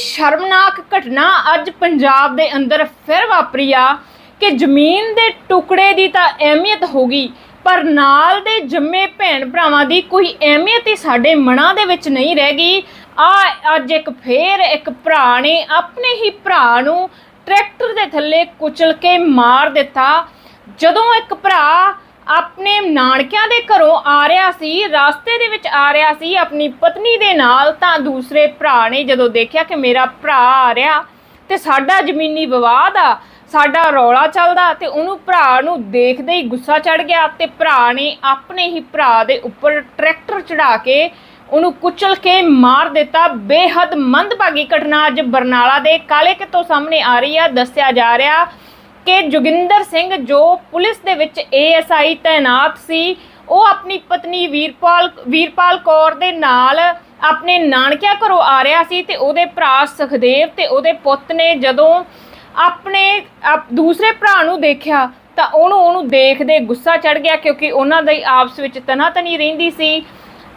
ਸ਼ਰਮਨਾਕ ਘਟਨਾ ਅੱਜ ਪੰਜਾਬ ਦੇ ਅੰਦਰ ਫਿਰ ਵਾਪਰੀ ਆ ਕਿ ਜ਼ਮੀਨ ਦੇ ਟੁਕੜੇ ਦੀ ਤਾਂ ਅਹਿਮੀਅਤ ਹੋਗੀ ਪਰ ਨਾਲ ਦੇ ਜੰਮੇ ਭੈਣ ਭਰਾਵਾਂ ਦੀ ਕੋਈ ਅਹਿਮੀਅਤ ਹੀ ਸਾਡੇ ਮਨਾਂ ਦੇ ਵਿੱਚ ਨਹੀਂ ਰਹਿ ਗਈ। ਆ ਅੱਜ ਇੱਕ ਫੇਰ ਇੱਕ ਭਰਾ ਨੇ ਆਪਣੇ ਹੀ ਭਰਾ ਨੂੰ ਟਰੈਕਟਰ ਦੇ ਥੱਲੇ ਕੁਚਲ ਕੇ ਮਾਰ ਦਿੱਤਾ। ਜਦੋਂ ਇੱਕ ਭਰਾ ਆਪਣੇ ਨਾਨਕਿਆਂ ਦੇ ਘਰੋਂ ਆ ਰਿਹਾ ਸੀ, ਰਸਤੇ ਦੇ ਵਿੱਚ ਆ ਰਿਹਾ ਸੀ, ਆਪਣੀ ਪਤਨੀ ਦੇ ਨਾਲ ਤਾਂ ਦੂਸਰੇ ਭਰਾ ਨੇ ਜਦੋਂ ਦੇਖਿਆ ਕਿ ਮੇਰਾ ਭਰਾ ਆ ਰਿਹਾ ਤੇ ਸਾਡਾ ਜ਼ਮੀਨੀ ਵਿਵਾਦ ਆ, ਸਾਡਾ ਰੌਲਾ ਚੱਲਦਾ ਤੇ ਉਹਨੂੰ ਭਰਾ ਨੂੰ ਦੇਖਦੇ ਹੀ ਗੁੱਸਾ ਚੜ ਗਿਆ ਤੇ ਭਰਾ ਨੇ ਆਪਣੇ ਹੀ ਭਰਾ ਦੇ ਉੱਪਰ ਟਰੈਕਟਰ ਚੜਾ ਕੇ ਉਹਨੂੰ ਕੁਚਲ ਕੇ ਮਾਰ ਦਿੱਤਾ। ਬੇਹੱਦ ਮੰਦਭਾਗੀ ਘਟਨਾ ਅੱਜ ਬਰਨਾਲਾ ਦੇ ਕਾਲੇ ਕਿਤੋਂ ਸਾਹਮਣੇ ਆ ਰਹੀ ਆ, ਦੱਸਿਆ ਜਾ ਰਿਹਾ ਕਿ ਜੋਗਿੰਦਰ ਸਿੰਘ ਜੋ ਪੁਲਿਸ ਦੇ ਵਿੱਚ ਏਐਸਆਈ ਤਾਇਨਾਤ ਸੀ, ਉਹ ਆਪਣੀ ਪਤਨੀ ਵੀਰਪਾਲ ਵੀਰਪਾਲ ਕੌਰ ਦੇ ਨਾਲ ਆਪਣੇ ਨਾਨਕਿਆਂ ਘਰੋਂ ਆ ਰਿਹਾ ਸੀ ਤੇ ਉਹਦੇ ਭਰਾ ਸੁਖਦੇਵ ਤੇ ਉਹਦੇ ਪੁੱਤ ਨੇ ਜਦੋਂ ਆਪਣੇ ਦੂਸਰੇ ਭਰਾ ਨੂੰ ਦੇਖਿਆ ਤਾਂ ਉਹਨੂੰ ਉਹਨੂੰ ਦੇਖਦੇ ਗੁੱਸਾ ਚੜ ਗਿਆ ਕਿਉਂਕਿ ਉਹਨਾਂ ਦੀ ਆਪਸ ਵਿੱਚ ਤਨਾਤਨੀ ਰਹਿੰਦੀ ਸੀ।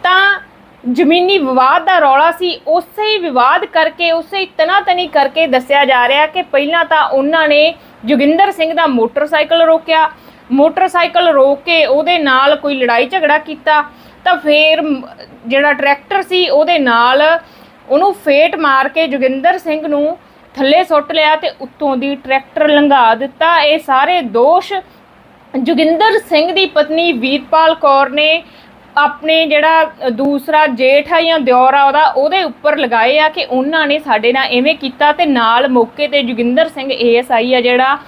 ਤਾਂ ਜ਼ਮੀਨੀ ਵਿਵਾਦ ਦਾ ਰੌਲਾ ਸੀ। ਉਸੇ ਹੀ ਵਿਵਾਦ ਕਰਕੇ, ਉਸੇ ਹੀ ਤਨਾਤਨੀ ਕਰਕੇ ਦੱਸਿਆ ਜਾ ਰਿਹਾ ਕਿ ਪਹਿਲਾਂ ਤਾਂ ਉਹਨਾਂ ਨੇ ਜੋਗਿੰਦਰ ਸਿੰਘ ਦਾ ਮੋਟਰਸਾਈਕਲ ਰੋਕਿਆ। ਮੋਟਰਸਾਈਕਲ ਰੋਕ ਕੇ ਉਹਦੇ ਨਾਲ ਕੋਈ ਲੜਾਈ ਝਗੜਾ ਕੀਤਾ ਤਾਂ ਫੇਰ ਜਿਹੜਾ ਟਰੈਕਟਰ ਸੀ ਉਹਦੇ ਨਾਲ ਉਹਨੂੰ ਫੇਟ ਮਾਰ ਕੇ ਜੋਗਿੰਦਰ ਸਿੰਘ ਨੂੰ ਥੱਲੇ ਸੁੱਟ ਲਿਆ ਤੇ ਉੱਤੋਂ ਦੀ ਟਰੈਕਟਰ ਲੰਘਾ ਦਿੱਤਾ। ਇਹ ਸਾਰੇ ਦੋਸ਼ ਜੋਗਿੰਦਰ ਸਿੰਘ ਦੀ ਪਤਨੀ ਵੀਰਪਾਲ ਕੌਰ ਨੇ ਆਪਣੇ ਜਿਹੜਾ ਦੂਸਰਾ ਜੇਠ ਆ ਜਾਂ ਦਿਓਰ ਆ ਉਹਦਾ, ਉਹਦੇ ਉੱਪਰ ਲਗਾਏ ਆ ਕਿ ਉਹਨਾਂ ਨੇ ਸਾਡੇ ਨਾਲ ਐਵੇਂ ਕੀਤਾ ਤੇ ਨਾਲ ਮੌਕੇ ਤੇ ਜੋਗਿੰਦਰ ਸਿੰਘ ਏਐਸਆਈ ਆ ਜਿਹੜਾ,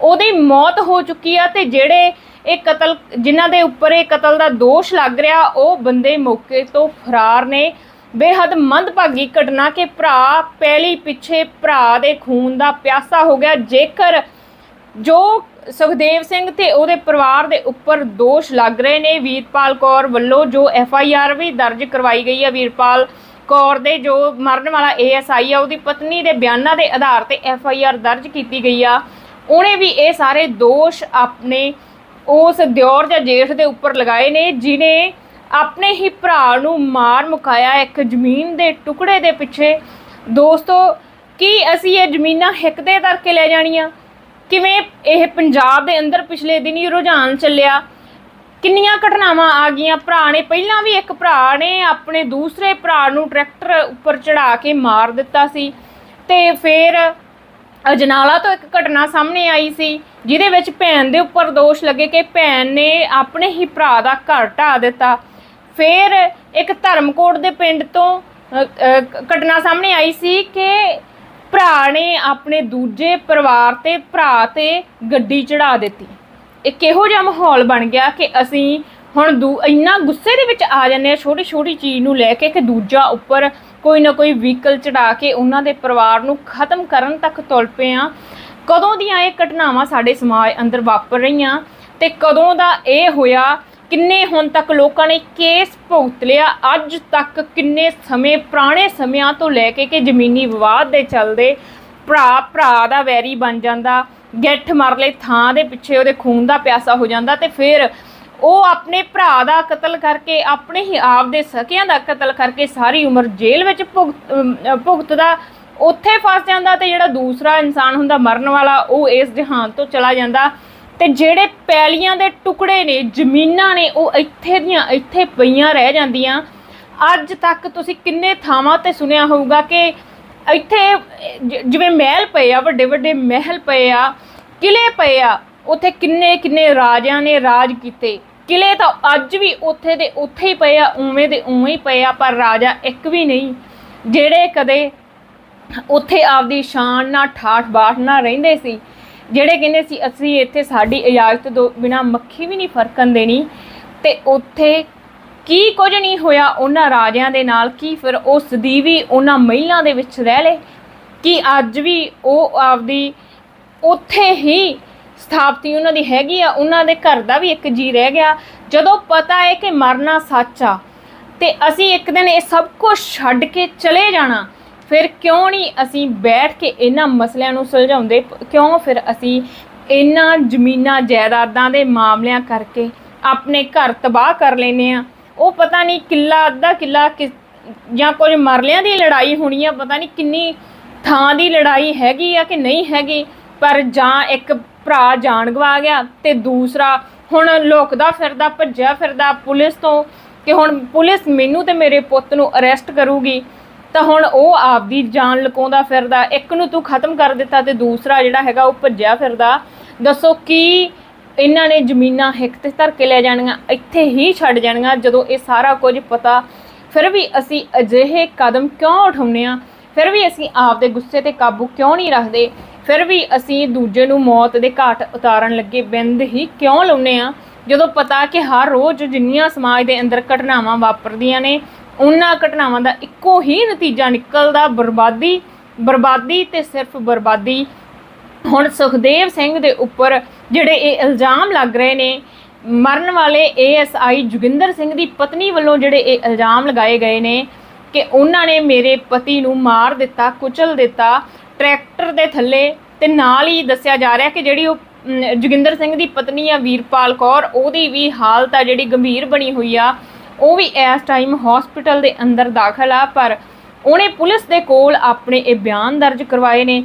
ਉਹਦੀ ਮੌਤ ਹੋ ਚੁੱਕੀ ਆ ਤੇ ਜਿਹੜੇ ਇਹ ਕਤਲ, ਜਿਨ੍ਹਾਂ ਦੇ ਉੱਪਰ ਇਹ ਕਤਲ ਦਾ ਦੋਸ਼ ਲੱਗ ਰਿਹਾ, ਉਹ ਬੰਦੇ ਮੌਕੇ ਤੋਂ ਫਰਾਰ ਨੇ। ਬੇਹੱਦ ਮੰਦਭਾਗੀ ਘਟਨਾ ਕਿ ਭਰਾ ਪਹਿਲੀ ਪਿੱਛੇ ਭਰਾ ਦੇ ਖੂਨ ਦਾ ਪਿਆਸਾ ਹੋ ਗਿਆ। ਜੇਕਰ ਜੋ ਸੁਖਦੇਵ ਸਿੰਘ ਤੇ ਉਹਦੇ ਪਰਿਵਾਰ ਦੇ ਉੱਪਰ ਦੋਸ਼ ਲੱਗ ਰਹੇ ਨੇ। ਵੀਰਪਾਲ ਕੌਰ ਵੱਲੋਂ ਜੋ ਐਫ ਆਈ ਆਰ ਵੀ ਦਰਜ ਕਰਵਾਈ ਗਈ ਹੈ ਵੀਰਪਾਲ ਕੌਰ ਦੇ ਜੋ ਮਰਨ ਵਾਲਾ ਏਐਸਆਈ ਆ, ਉਹਦੀ ਪਤਨੀ ਦੇ ਬਿਆਨਾਂ ਦੇ ਆਧਾਰ ਤੇ ਐਫ ਆਈ ਆਰ ਦਰਜ ਕੀਤੀ ਗਈ ਆ। ਉਹਨੇ ਵੀ ਇਹ ਸਾਰੇ ਦੋਸ਼ ਆਪਣੇ ਉਸ ਦਿਓਰ ਜਾਂ ਜੇਠ ਦੇ ਉੱਪਰ ਲਗਾਏ ਨੇ, ਜਿਨੇ ਆਪਣੇ ਹੀ ਭਰਾ ਨੂੰ ਮਾਰ ਮੁਕਾਇਆ ਇੱਕ ਜ਼ਮੀਨ ਦੇ ਟੁਕੜੇ ਦੇ ਪਿੱਛੇ। ਦੋਸਤੋ, ਕੀ ਅਸੀਂ ਇਹ ਜ਼ਮੀਨਾਂ ਹਿੱਕ ਦੇ ਕਰਕੇ ਲੈ ਜਾਣੀਆਂ? ਕਿਵੇਂ ਇਹ ਪੰਜਾਬ ਦੇ ਅੰਦਰ ਪਿਛਲੇ ਦਿਨੀ ਰੁਝਾਨ ਚੱਲਿਆ? ਕਿੰਨੀਆਂ ਘਟਨਾਵਾਂ ਆ ਗਈਆਂ? ਭਰਾ ਨੇ ਪਹਿਲਾਂ ਵੀ ਇੱਕ ਭਰਾ ਨੇ ਆਪਣੇ ਦੂਸਰੇ ਭਰਾ ਨੂੰ ਟਰੈਕਟਰ ਉੱਪਰ ਚੜਾ ਕੇ ਮਾਰ ਦਿੱਤਾ ਸੀ ਤੇ ਫਿਰ ਅਜਨਾਲਾ ਤੋਂ ਇੱਕ ਘਟਨਾ ਸਾਹਮਣੇ ਆਈ ਸੀ, ਜਿਹਦੇ ਵਿੱਚ ਭੈਣ ਦੇ ਉੱਪਰ ਦੋਸ਼ ਲੱਗੇ ਕਿ ਭੈਣ ਨੇ ਆਪਣੇ ਹੀ ਭਰਾ ਦਾ ਘਰ ਢਾ ਦਿੱਤਾ। ਫਿਰ ਇੱਕ ਧਰਮਕੋਟ ਦੇ ਪਿੰਡ ਤੋਂ ਘਟਨਾ ਸਾਹਮਣੇ ਆਈ ਸੀ ਕਿ ਭਰਾ ਨੇ ਆਪਣੇ ਦੂਜੇ ਪਰਿਵਾਰ ਤੇ ਭਰਾ ਤੇ ਗੱਡੀ ਚੜਾ ਦਿੱਤੀ। ਇਹ ਕਿਹੋ ਜਿਹਾ ਮਾਹੌਲ ਬਣ ਗਿਆ ਕਿ ਅਸੀਂ ਹੁਣ ਦੂ, ਇੰਨਾ ਗੁੱਸੇ ਦੇ ਵਿੱਚ ਆ ਜਾਂਦੇ ਆ ਛੋਟੀ ਛੋਟੀ ਚੀਜ਼ ਨੂੰ ਲੈ ਕੇ ਕਿ ਦੂਜਾ ਉੱਪਰ ਕੋਈ ਨਾ ਕੋਈ ਵਹੀਕਲ ਚੜਾ ਕੇ ਉਹਨਾਂ ਦੇ ਪਰਿਵਾਰ ਨੂੰ ਖਤਮ ਕਰਨ ਤੱਕ ਤੁਲ ਪਏ ਆ ਕਦੋਂ ਦੀਆਂ ਇਹ ਘਟਨਾਵਾਂ ਸਾਡੇ ਸਮਾਜ ਅੰਦਰ ਵਾਪਰ ਰਹੀਆਂ ਤੇ ਕਦੋਂ ਦਾ ਇਹ ਹੋਇਆ ਕਿੰਨੇ ਹੁਣ ਤੱਕ ਲੋਕਾਂ ਨੇ ਕੇਸ ਭੁਗਤ ਲਿਆ? ਅੱਜ ਤੱਕ ਕਿੰਨੇ ਸਮੇਂ, ਪੁਰਾਣੇ ਸਮਿਆਂ ਤੋਂ ਲੈ ਕੇ ਕਿ ਜ਼ਮੀਨੀ ਵਿਵਾਦ ਦੇ ਚੱਲਦੇ ਭਰਾ ਭਰਾ ਦਾ ਵੈਰੀ ਬਣ ਜਾਂਦਾ, ਗਿੱਠ ਮਰਲੇ ਥਾਂ ਦੇ ਪਿੱਛੇ ਉਹਦੇ ਖੂਨ ਦਾ ਪਿਆਸਾ ਹੋ ਜਾਂਦਾ ਤੇ ਫਿਰ ਉਹ ਆਪਣੇ ਭਰਾ ਦਾ ਕਤਲ ਕਰਕੇ, ਆਪਣੇ ਹੀ ਆਪ ਦੇ ਸਕਿਆਂ ਦਾ ਕਤਲ ਕਰਕੇ ਸਾਰੀ ਉਮਰ ਜੇਲ੍ਹ ਵਿੱਚ ਭੁਗਤ ਭੁਗਤਦਾ, ਉੱਥੇ ਫਸ ਜਾਂਦਾ ਤੇ ਜਿਹੜਾ ਦੂਸਰਾ ਇਨਸਾਨ ਹੁੰਦਾ ਮਰਨ ਵਾਲਾ, ਉਹ ਇਸ ਜਹਾਨ ਤੋਂ ਚਲਾ ਜਾਂਦਾ। ਤੇ ਜਿਹੜੇ ਪੈਲੀਆਂ ਦੇ ਟੁਕੜੇ ਨੇ, ਜ਼ਮੀਨਾਂ ਨੇ, ਉਹ ਇੱਥੇ ਦੀਆਂ, ਇੱਥੇ ਪਈਆਂ ਰਹਿ ਜਾਂਦੀਆਂ। ਅੱਜ ਤੱਕ ਤੁਸੀਂ ਕਿੰਨੇ ਥਾਵਾਂ ਤੇ ਸੁਣਿਆ ਹੋਊਗਾ ਕਿ ਇੱਥੇ ਜਿਵੇਂ ਮਹਿਲ ਪਏ ਆ ਵੱਡੇ ਵੱਡੇ ਮਹਿਲ ਪਏ ਆ ਕਿਲੇ ਪਏ ਆ, ਉੱਥੇ ਕਿੰਨੇ ਕਿੰਨੇ ਰਾਜਿਆਂ ਨੇ ਰਾਜ ਕੀਤੇ। ਕਿਲੇ ਤਾਂ ਅੱਜ ਵੀ ਉੱਥੇ ਦੇ ਉੱਥੇ ਹੀ ਪਏ ਆ, ਉਵੇਂ ਦੇ ਉਵੇਂ ਹੀ ਪਏ ਆ, ਪਰ ਰਾਜਾ ਇੱਕ ਵੀ ਨਹੀਂ। ਜਿਹੜੇ ਕਦੇ ਉੱਥੇ ਆਪਦੀ ਸ਼ਾਨ ਨਾਲ ਠਾਠ ਬਾਠ ਨਾਲ ਰਹਿੰਦੇ ਸੀ ਜਿਹੜੇ ਕਹਿੰਦੇ ਸੀ, ਅਸੀਂ ਇੱਥੇ ਸਾਡੀ ਇਜਾਜ਼ਤ ਤੋਂ ਬਿਨਾ ਮੱਖੀ ਵੀ ਨਹੀਂ ਫਰਕਣ ਦੇਣੀ ਤੇ ਉੱਥੇ ਕੀ ਕੁਝ ਨਹੀਂ ਹੋਇਆ ਉਹਨਾਂ ਰਾਜਿਆਂ ਦੇ ਨਾਲ, ਕੀ ਫਿਰ ਉਹ ਸਦੀਵੀ ਉਹਨਾਂ ਮਹਿਲਾਂ ਦੇ ਵਿੱਚ ਰਹਿ ਲਏ? ਕਿ ਅੱਜ ਵੀ ਉਹ ਆਪਦੀ ਉੱਥੇ ਹੀ ਸਥਾਪਤੀ ਉਹਨਾਂ ਦੀ ਹੈਗੀ ਆ? ਉਹਨਾਂ ਦੇ ਘਰ ਦਾ ਵੀ ਇੱਕ ਜੀ ਰਹਿ ਗਿਆ। ਜਦੋਂ ਪਤਾ ਹੈ ਕਿ ਮਰਨਾ ਸੱਚ ਆ ਤੇ ਅਸੀਂ ਇੱਕ ਦਿਨ ਇਹ ਸਭ ਕੁਝ ਛੱਡ ਕੇ ਚਲੇ ਜਾਣਾ। ਫਿਰ ਕਿਉਂ ਨਹੀਂ ਅਸੀਂ ਬੈਠ ਕੇ ਇਹਨਾਂ ਮਸਲਿਆਂ ਨੂੰ ਸੁਲਝਾਉਂਦੇ? ਕਿਉਂ ਫਿਰ ਅਸੀਂ ਇਹਨਾਂ ਜ਼ਮੀਨਾਂ ਜਾਇਦਾਦਾਂ ਦੇ ਮਾਮਲਿਆਂ ਕਰਕੇ ਆਪਣੇ ਘਰ ਤਬਾਹ ਕਰ ਲੈਨੇ ਆ ਉਹ ਪਤਾ ਨਹੀਂ ਕਿੱਲਾ, ਅੱਧਾ ਕਿੱਲਾ ਕਿ, ਜਾਂ ਕੁਝ ਮਰਲਿਆਂ ਦੀ ਲੜਾਈ ਹੋਣੀ ਆ, ਪਤਾ ਨਹੀਂ ਕਿੰਨੀ ਥਾਂ ਦੀ ਲੜਾਈ ਹੈਗੀ ਆ ਕਿ ਨਹੀਂ ਹੈਗੀ, ਪਰ ਜਾਂ ਇੱਕ ਭਰਾ ਜਾਣ ਗਵਾ ਗਿਆ ਤੇ ਦੂਸਰਾ ਹੁਣ ਲੁਕਦਾ ਫਿਰਦਾ, ਭੱਜਿਆ ਫਿਰਦਾ ਪੁਲਿਸ ਤੋਂ ਕਿ ਹੁਣ ਪੁਲਿਸ ਮੈਨੂੰ ਤੇ ਮੇਰੇ ਪੁੱਤ ਨੂੰ ਅਰੈਸਟ ਕਰੂਗੀ। ਤਾਂ ਹੁਣ ਉਹ ਆਪਦੀ ਜਾਨ ਲੁਕਾਉਂਦਾ ਫਿਰਦਾ, ਇੱਕ ਨੂੰ ਤੂੰ ਖਤਮ ਕਰ ਦਿੱਤਾ ਤੇ ਦੂਸਰਾ ਜਿਹੜਾ ਹੈਗਾ ਉਹ ਭੱਜਿਆ ਫਿਰਦਾ। ਦੱਸੋ ਕੀ ਇਹਨਾਂ ਨੇ ਜ਼ਮੀਨਾਂ ਹਿੱਕ ਤੇ ਧਰ ਕੇ ਲੈ ਜਾਣੀਆਂ, ਇੱਥੇ ਹੀ ਛੱਡ ਜਾਣੀਆਂ, ਜਦੋਂ ਇਹ ਸਾਰਾ ਕੁਝ ਪਤਾ, ਫਿਰ ਵੀ ਅਸੀਂ ਅਜਿਹੇ ਕਦਮ ਕਿਉਂ ਉਠਾਉਂਦੇ ਆ ਫਿਰ ਵੀ ਅਸੀਂ ਆਪ ਦੇ ਗੁੱਸੇ ਤੇ ਕਾਬੂ ਕਿਉਂ ਨਹੀਂ ਰੱਖਦੇ? ਫਿਰ ਵੀ ਅਸੀਂ ਦੂਜੇ ਨੂੰ ਮੌਤ ਦੇ ਘਾਟ ਉਤਾਰਨ ਲੱਗੇ ਬਿੰਦ ਹੀ ਕਿਉਂ ਲਾਉਨੇ ਆ ਜਦੋਂ ਪਤਾ ਕਿ ਹਰ ਰੋਜ਼ ਜਿੰਨੀਆਂ ਸਮਾਜ ਦੇ ਅੰਦਰ ਘਟਨਾਵਾਂ ਵਾਪਰਦੀਆਂ ਨੇ ਉਹਨਾਂ ਘਟਨਾਵਾਂ ਦਾ ਇੱਕੋ ਹੀ ਨਤੀਜਾ ਨਿਕਲਦਾ। ਬਰਬਾਦੀ ਬਰਬਾਦੀ ਤੇ ਸਿਰਫ ਬਰਬਾਦੀ। ਹੁਣ ਸੁਖਦੇਵ ਸਿੰਘ ਦੇ ਉੱਪਰ ਜਿਹੜੇ ਇਹ ਇਲਜ਼ਾਮ ਲੱਗ ਰਹੇ ਨੇ ਮਰਨ ਵਾਲੇ ਏਐਸਆਈ ਜੋਗਿੰਦਰ ਸਿੰਘ ਦੀ ਪਤਨੀ ਵੱਲੋਂ ਜਿਹੜੇ ਇਹ ਇਲਜ਼ਾਮ ਲਗਾਏ ਗਏ ਨੇ ਕਿ ਉਹਨਾਂ ਨੇ ਮੇਰੇ ਪਤੀ ਨੂੰ ਮਾਰ ਦਿੱਤਾ ਕੁਚਲ ਦਿੱਤਾ ਟਰੈਕਟਰ ਦੇ ਥੱਲੇ ਤੇ ਨਾਲ ਹੀ ਦੱਸਿਆ ਜਾ ਰਿਹਾ ਕਿ ਜਿਹੜੀ ਉਹ ਅਮ, ਜੋਗਿੰਦਰ ਸਿੰਘ ਦੀ ਪਤਨੀ ਆ ਵੀਰਪਾਲ ਕੌਰ ਉਹਦੀ ਵੀ ਹਾਲਤ ਆ ਜਿਹੜੀ ਗੰਭੀਰ ਬਣੀ ਹੋਈ ਆ। ਉਹ ਵੀ ਇਸ ਟਾਈਮ ਹਸਪੀਟਲ ਦੇ ਅੰਦਰ ਦਾਖਲ ਆ, ਪਰ ਉਹਨੇ ਪੁਲਿਸ ਦੇ ਕੋਲ ਆਪਣੇ ਇਹ ਬਿਆਨ ਦਰਜ ਕਰਵਾਏ ਨੇ।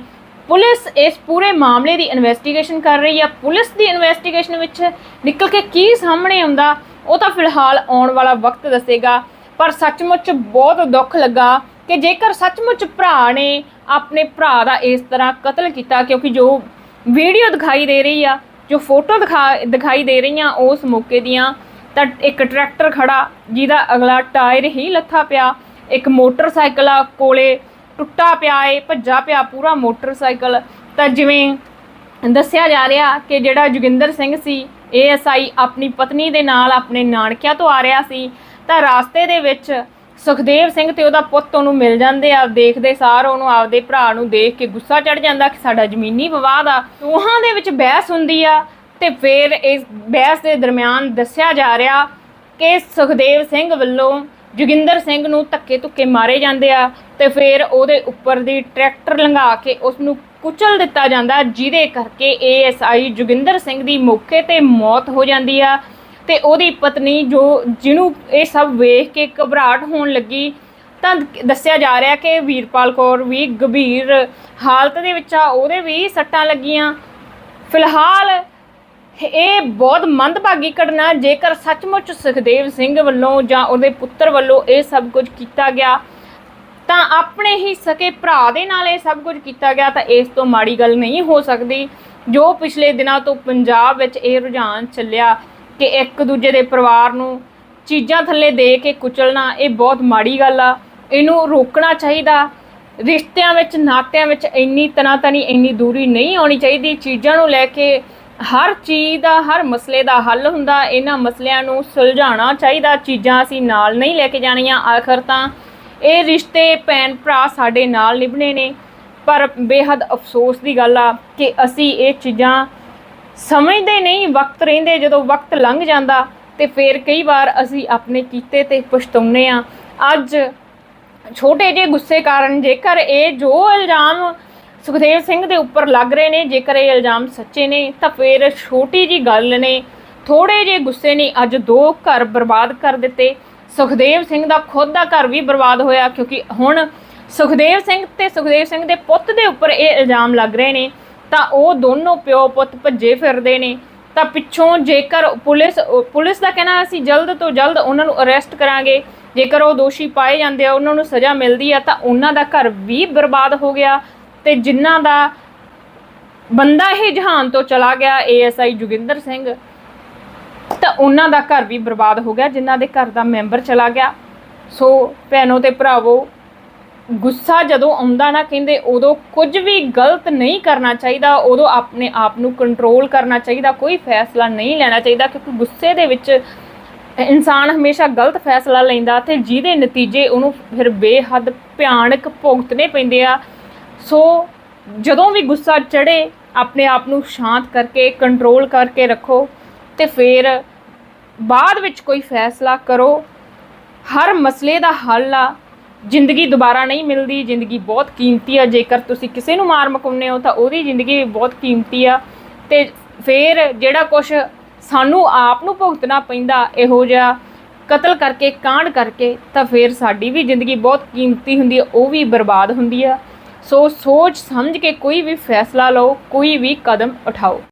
ਪੁਲਿਸ ਇਸ ਪੂਰੇ ਮਾਮਲੇ ਦੀ ਇਨਵੈਸਟੀਗੇਸ਼ਨ ਕਰ ਰਹੀ ਆ। ਪੁਲਿਸ ਦੀ ਇਨਵੈਸਟੀਗੇਸ਼ਨ ਵਿੱਚ ਨਿਕਲ ਕੇ ਕੀ ਸਾਹਮਣੇ ਆਉਂਦਾ, ਉਹ ਤਾਂ ਫਿਲਹਾਲ ਆਉਣ ਵਾਲਾ ਵਕਤ ਦੱਸੇਗਾ। ਪਰ ਸੱਚਮੁੱਚ ਬਹੁਤ ਦੁੱਖ ਲੱਗਾ ਕਿ ਜੇਕਰ ਸੱਚਮੁੱਚ ਭਰਾ ਨੇ ਆਪਣੇ ਭਰਾ ਦਾ ਇਸ ਤਰ੍ਹਾਂ ਕਤਲ ਕੀਤਾ, ਕਿਉਂਕਿ ਜੋ ਵੀਡੀਓ ਦਿਖਾਈ ਦੇ ਰਹੀ ਆ, ਜੋ ਫੋਟੋ ਦਿਖਾ, ਦਿਖਾਈ ਦੇ ਰਹੀਆਂ ਉਸ ਮੌਕੇ ਦੀਆਂ ਤਾਂ ਇੱਕ ਟਰੈਕਟਰ ਖੜਾ, ਜਿਹਦਾ ਅਗਲਾ ਟਾਇਰ ਹੀ ਲੱਥਾ ਪਿਆ। ਇੱਕ ਮੋਟਰਸਾਈਕਲ ਆ, ਕੋਲੇ ਟੁੱਟਾ ਪਿਆ ਏ, ਭੱਜਾ ਪਿਆ ਪੂਰਾ ਮੋਟਰਸਾਈਕਲ। ਤਾਂ ਜਿਵੇਂ ਦੱਸਿਆ ਜਾ ਰਿਹਾ ਕਿ ਜਿਹੜਾ ਜੋਗਿੰਦਰ ਸਿੰਘ ਸੀ ਏਐਸਆਈ ਆਪਣੀ ਪਤਨੀ ਦੇ ਨਾਲ ਆਪਣੇ ਨਾਨਕਿਆਂ ਤੋਂ ਆ ਰਿਹਾ ਸੀ। ਤਾਂ ਰਾਸਤੇ ਦੇ ਵਿੱਚ ਸੁਖਦੇਵ ਸਿੰਘ ਤੇ ਉਹਦਾ ਪੁੱਤ ਉਹਨੂੰ ਮਿਲ ਜਾਂਦੇ ਆ, ਦੇਖਦੇ ਸਾਰ ਉਹਨੂੰ ਆਪਦੇ ਭਰਾ ਨੂੰ ਦੇਖ ਕੇ ਗੁੱਸਾ ਚੜ ਜਾਂਦਾ ਕਿ ਸਾਡਾ ਜ਼ਮੀਨੀ ਵਿਵਾਦ ਆ। ਦੋਹਾਂ ਦੇ ਵਿੱਚ ਬਹਿਸ ਹੁੰਦੀ ਆ ਤੇ ਫਿਰ ਇਸ ਬਹਿਸ ਦੇ ਦਰਮਿਆਨ ਦੱਸਿਆ ਜਾ ਰਿਹਾ ਕਿ ਸੁਖਦੇਵ ਸਿੰਘ ਵੱਲੋਂ ਜੋਗਿੰਦਰ ਸਿੰਘ ਨੂੰ ਧੱਕੇ ਧੁੱਕੇ ਮਾਰੇ ਜਾਂਦੇ ਆ ਤੇ ਫਿਰ ਉਹਦੇ ਉੱਪਰ ਦੀ ਟਰੈਕਟਰ ਲੰਘਾ ਕੇ ਉਸ ਨੂੰ ਕੁਚਲ ਦਿੱਤਾ ਜਾਂਦਾ, ਜਿਹਦੇ ਕਰਕੇ ਏਐਸਆਈ ਜੋਗਿੰਦਰ ਸਿੰਘ ਦੀ ਮੌਕੇ ਤੇ ਮੌਤ ਹੋ ਜਾਂਦੀ ਆ ਤੇ ਉਹਦੀ ਪਤਨੀ ਜੋ ਜਿਹਨੂੰ ਇਹ ਸਭ ਵੇਖ ਕੇ ਘਬਰਾਹਟ ਹੋਣ ਲੱਗੀ, ਤਾਂ ਦੱਸਿਆ ਜਾ ਰਿਹਾ ਕਿ ਵੀਰਪਾਲ ਕੌਰ ਵੀ ਗੰਭੀਰ ਹਾਲਤ ਦੇ ਵਿੱਚ ਆ, ਉਹਦੇ ਵੀ ਸੱਟਾਂ ਲੱਗੀਆਂ। ਫਿਲਹਾਲ ਇਹ ਬਹੁਤ ਮੰਦਭਾਗੀ ਘਟਨਾ ਜੇਕਰ ਸੱਚਮੁੱਚ ਸੁਖਦੇਵ ਸਿੰਘ ਵੱਲੋਂ ਜਾਂ ਉਹਦੇ ਪੁੱਤਰ ਵੱਲੋਂ ਇਹ ਸਭ ਕੁਝ ਕੀਤਾ ਗਿਆ, ਤਾਂ ਆਪਣੇ ਹੀ ਸਕੇ ਭਰਾ ਦੇ ਨਾਲ ਇਹ ਸਭ ਕੁਝ ਕੀਤਾ ਗਿਆ, ਤਾਂ ਇਸ ਤੋਂ ਮਾੜੀ ਗੱਲ ਨਹੀਂ ਹੋ ਸਕਦੀ। ਜੋ ਪਿਛਲੇ ਦਿਨਾਂ ਤੋਂ ਪੰਜਾਬ ਵਿੱਚ ਇਹ ਰੁਝਾਨ ਚੱਲਿਆ ਕਿ ਇੱਕ ਦੂਜੇ ਦੇ ਪਰਿਵਾਰ ਨੂੰ ਚੀਜ਼ਾਂ ਥੱਲੇ ਦੇ ਕੇ ਕੁਚਲਣਾ, ਇਹ ਬਹੁਤ ਮਾੜੀ ਗੱਲ ਆ। ਇਹਨੂੰ ਰੋਕਣਾ ਚਾਹੀਦਾ। ਰਿਸ਼ਤਿਆਂ ਵਿੱਚ, ਨਾਤਿਆਂ ਵਿੱਚ ਇੰਨੀ ਤਨਾਤਨੀ, ਇੰਨੀ ਦੂਰੀ ਨਹੀਂ ਆਉਣੀ ਚਾਹੀਦੀ। ਚੀਜ਼ਾਂ ਨੂੰ ਲੈ ਕੇ ਹਰ ਚੀਜ਼ ਦਾ, ਹਰ ਮਸਲੇ ਦਾ ਹੱਲ ਹੁੰਦਾ, ਇਹਨਾਂ ਮਸਲਿਆਂ ਨੂੰ ਸੁਲਝਾਉਣਾ ਚਾਹੀਦਾ, ਚੀਜ਼ਾਂ ਅਸੀਂ ਨਾਲ ਨਹੀਂ ਲੈ ਕੇ ਜਾਣੀਆਂ, ਆਖਰ ਤਾਂ ਇਹ ਰਿਸ਼ਤੇ ਭੈਣ ਭਰਾ ਸਾਡੇ ਨਾਲ ਨਿਭਣੇ ਨੇ, ਪਰ ਬੇਹੱਦ ਅਫਸੋਸ ਦੀ ਗੱਲ ਆ ਕਿ ਅਸੀਂ ਇਹ ਚੀਜ਼ਾਂ ਸਮਝਦੇ ਨਹੀਂ, ਵਕਤ ਰਹਿੰਦੇ, ਜਦੋਂ ਵਕਤ ਲੰਘ ਜਾਂਦਾ ਤੇ ਫਿਰ ਕਈ ਵਾਰ ਅਸੀਂ ਆਪਣੇ ਕੀਤੇ ਤੇ ਪਛਤਾਉਂਦੇ ਆ ਅੱਜ ਛੋਟੇ ਜਿਹੇ ਗੁੱਸੇ ਕਾਰਨ ਜੇਕਰ ਇਹ ਜੋ ਇਲਜ਼ਾਮ ਸੁਖਦੇਵ ਸਿੰਘ ਦੇ ਉੱਪਰ ਲੱਗ ਰਹੇ ਨੇ, ਜੇਕਰ ਇਹ ਇਲਜ਼ਾਮ ਸੱਚੇ ਨੇ, ਤਾਂ ਫਿਰ ਛੋਟੀ ਜੀ ਗੱਲ ਨੇ। ਥੋੜੇ ਜਿਹੇ ਗੁੱਸੇ ਨੇ, ਅੱਜ ਦੋ ਘਰ ਬਰਬਾਦ ਕਰ ਦਿੱਤੇ। ਸੁਖਦੇਵ ਸਿੰਘ ਦਾ ਖੁਦ ਦਾ ਘਰ ਵੀ ਬਰਬਾਦ ਹੋਇਆ, ਕਿਉਂਕਿ ਹੁਣ ਸੁਖਦੇਵ ਸਿੰਘ ਤੇ ਸੁਖਦੇਵ ਸਿੰਘ ਦੇ ਪੁੱਤ ਦੇ ਉੱਪਰ ਇਹ ਇਲਜ਼ਾਮ ਲੱਗ ਰਹੇ ਨੇ, ਤਾਂ ਉਹ ਦੋਨੋਂ ਪਿਓ ਪੁੱਤ ਭੱਜੇ ਫਿਰਦੇ ਨੇ। ਤਾਂ ਪਿੱਛੋਂ ਜੇਕਰ ਪੁਲਿਸ ਪੁਲਿਸ ਦਾ ਕਹਿਣਾ ਅਸੀਂ ਜਲਦ ਤੋਂ ਜਲਦ ਉਹਨਾਂ ਨੂੰ ਅਰੈਸਟ ਕਰਾਂਗੇ। ਜੇਕਰ ਉਹ ਦੋਸ਼ੀ ਪਾਏ ਜਾਂਦੇ ਆ, ਉਹਨਾਂ ਨੂੰ ਸਜ਼ਾ ਮਿਲਦੀ ਆ, ਤਾਂ ਉਹਨਾਂ ਦਾ ਘਰ ਵੀ ਬਰਬਾਦ ਹੋ ਗਿਆ। ਤੇ ਜਿਨ੍ਹਾਂ ਦਾ ਬੰਦਾ ਹੀ ਜਹਾਨ ਤੋਂ ਚਲਾ ਗਿਆ ਏਐਸਆਈ ਜੋਗਿੰਦਰ ਸਿੰਘ, ਤਾਂ ਉਹਨਾਂ ਦਾ ਘਰ ਵੀ ਬਰਬਾਦ ਹੋ ਗਿਆ, ਜਿਨ੍ਹਾਂ ਦੇ ਘਰ ਦਾ ਮੈਂਬਰ ਚਲਾ ਗਿਆ। ਸੋ ਭੈਣੋ ਤੇ ਭਰਾਵੋ, ਗੁੱਸਾ ਜਦੋਂ ਆਉਂਦਾ ਨਾ ਕਹਿੰਦੇ, ਉਦੋਂ ਕੁਝ ਵੀ ਗਲਤ ਨਹੀਂ ਕਰਨਾ ਚਾਹੀਦਾ, ਉਦੋਂ ਆਪਣੇ ਆਪ ਨੂੰ ਕੰਟਰੋਲ ਕਰਨਾ ਚਾਹੀਦਾ, ਕੋਈ ਫੈਸਲਾ ਨਹੀਂ ਲੈਣਾ ਚਾਹੀਦਾ, ਕਿਉਂਕਿ ਗੁੱਸੇ ਦੇ ਵਿੱਚ ਇਨਸਾਨ ਹਮੇਸ਼ਾ ਗਲਤ ਫੈਸਲਾ ਲੈਂਦਾ ਤੇ ਜਿਹਦੇ ਨਤੀਜੇ ਉਹਨੂੰ ਫਿਰ ਬੇਹੱਦ ਭਿਆਨਕ ਭੁਗਤਣੇ ਪੈਂਦੇ ਆ। ਸੋ ਜਦੋਂ ਵੀ ਗੁੱਸਾ ਚੜੇ ਆਪਣੇ ਆਪ ਨੂੰ ਸ਼ਾਂਤ ਕਰਕੇ ਕੰਟਰੋਲ ਕਰਕੇ ਰੱਖੋ ਤੇ ਫਿਰ ਬਾਅਦ ਵਿੱਚ ਕੋਈ ਫੈਸਲਾ ਕਰੋ। ਹਰ ਮਸਲੇ ਦਾ ਹੱਲ ਆ। ਜ਼ਿੰਦਗੀ ਦੁਬਾਰਾ ਨਹੀਂ ਮਿਲਦੀ, ਜ਼ਿੰਦਗੀ ਬਹੁਤ ਕੀਮਤੀ ਆ। ਜੇਕਰ ਤੁਸੀਂ ਕਿਸੇ ਨੂੰ ਮਾਰ ਮਕਾਉਂਦੇ ਹੋ, ਤਾਂ ਉਹਦੀ ਜ਼ਿੰਦਗੀ ਵੀ ਬਹੁਤ ਕੀਮਤੀ ਆ। ਤੇ ਫਿਰ ਜਿਹੜਾ ਕੁਝ ਸਾਨੂੰ ਆਪ ਨੂੰ ਭੁਗਤਣਾ ਪੈਂਦਾ, ਇਹੋ ਜਿਹਾ ਕਤਲ ਕਰਕੇ, ਕਾਂਡ ਕਰਕੇ, ਤਾਂ ਫਿਰ ਸਾਡੀ ਵੀ ਜ਼ਿੰਦਗੀ ਬਹੁਤ ਕੀਮਤੀ ਹੁੰਦੀ ਆ, ਉਹ ਵੀ ਬਰਬਾਦ ਹੁੰਦੀ ਆ। ਸੋ ਸੋਚ ਸਮਝ ਕੇ ਕੋਈ ਵੀ ਫੈਸਲਾ ਲਓ ਕੋਈ ਵੀ ਕਦਮ ਉਠਾਓ।